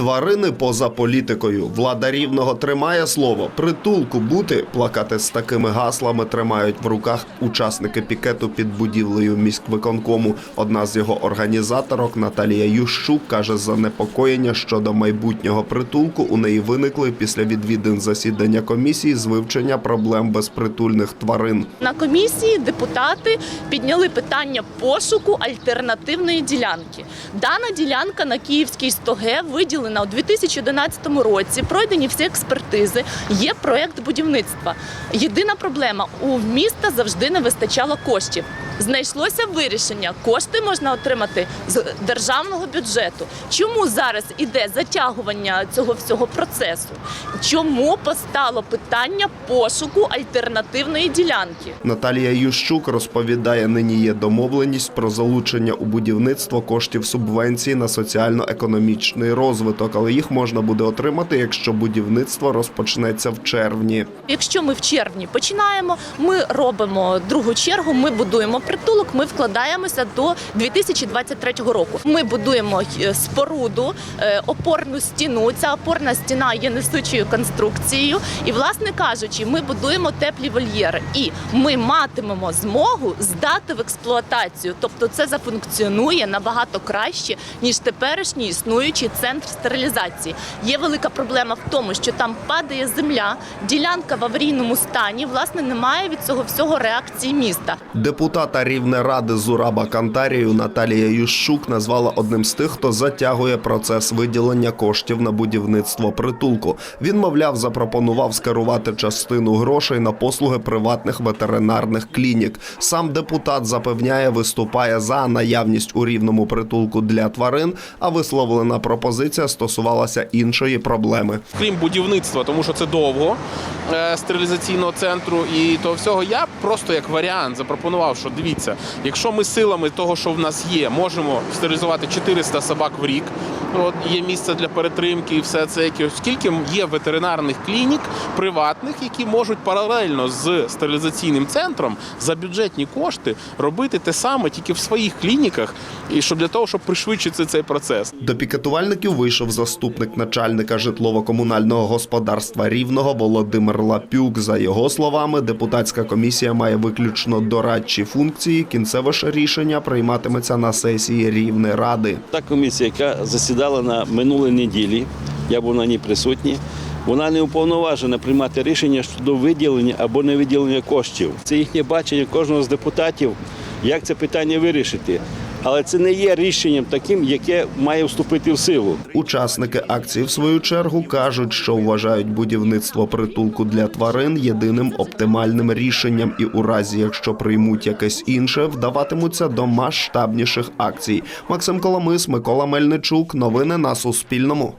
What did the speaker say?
Тварини поза політикою. Влада рівного тримає слово. Притулку бути. Плакати з такими гаслами тримають в руках учасники пікету під будівлею міськвиконкому. Одна з його організаторок Наталія Ющук каже, занепокоєння щодо майбутнього притулку у неї виникли після відвідин засідання комісії з вивчення проблем безпритульних тварин. На комісії депутати підняли питання пошуку альтернативної ділянки. Дана ділянка на Київській 100Г виділена у 2011 році. Пройдені всі експертизи. Є проект будівництва. Єдина проблема у міста завжди не вистачало коштів. Знайшлося вирішення. Кошти можна отримати з державного бюджету. Чому зараз іде затягування цього всього процесу? Чому постало питання пошуку альтернативної ділянки? Наталія Ющук розповідає, нині є домовленість про залучення у будівництво коштів субвенції на соціально-економічний розвиток, але їх можна буде отримати, якщо будівництво розпочнеться в червні. Якщо ми в червні починаємо, ми робимо другу чергу, ми будуємо притулок, ми вкладаємося до 2023 року. Ми будуємо е, споруду, е, опорну стіну. Ця опорна стіна є несучою конструкцією. І, власне кажучи, ми будуємо теплі вольєри, і ми матимемо змогу здати в експлуатацію. Тобто, це зафункціонує набагато краще ніж теперішній існуючий центр стерилізації. Є велика проблема в тому, що там падає земля, ділянка в аварійному стані. Власне, немає від цього всього реакції міста. Депутата Рівнеради Зураба Кантарію Наталія Ющук назвала одним з тих, хто затягує процес виділення коштів на будівництво притулку. Він, мовляв, запропонував скерувати частину грошей на послуги приватних ветеринарних клінік. Сам депутат запевняє, виступає за наявність у рівному притулку для тварин, а висловлена пропозиція стосувалася іншої проблеми. крім будівництва, тому що це довго е, стерилізаційного центру і того всього, я просто як варіант запропонував, що дивіться, якщо ми силами того, що в нас є, можемо стерилізувати 400 собак в рік. От є місце для перетримки і все це яке. Скільки є ветеринарних клінік приватних, які можуть паралельно з стерилізаційним центром за бюджетні кошти робити те саме тільки в своїх клініках, і щоб для того, щоб пришвидшити цей процес. До пікетувальників вийшов заступник начальника житлово-комунального господарства Рівного Володимир Лапюк. За його словами, депутатська комісія має виключно дорадчі функції. Кінцеве ж рішення прийматиметься на сесії Рівної ради. Та комісія, яка засідала на минулій неділі, я був на ній присутній, вона не уповноважена приймати рішення щодо виділення або не виділення коштів. Це їхнє бачення кожного з депутатів, як це питання вирішити. Але це не є рішенням таким, яке має вступити в силу. Учасники акції, в свою чергу, кажуть, що вважають будівництво притулку для тварин єдиним оптимальним рішенням, і у разі, якщо приймуть якесь інше, вдаватимуться до масштабніших акцій. Максим Коломис, Микола Мельничук. Новини на Суспільному.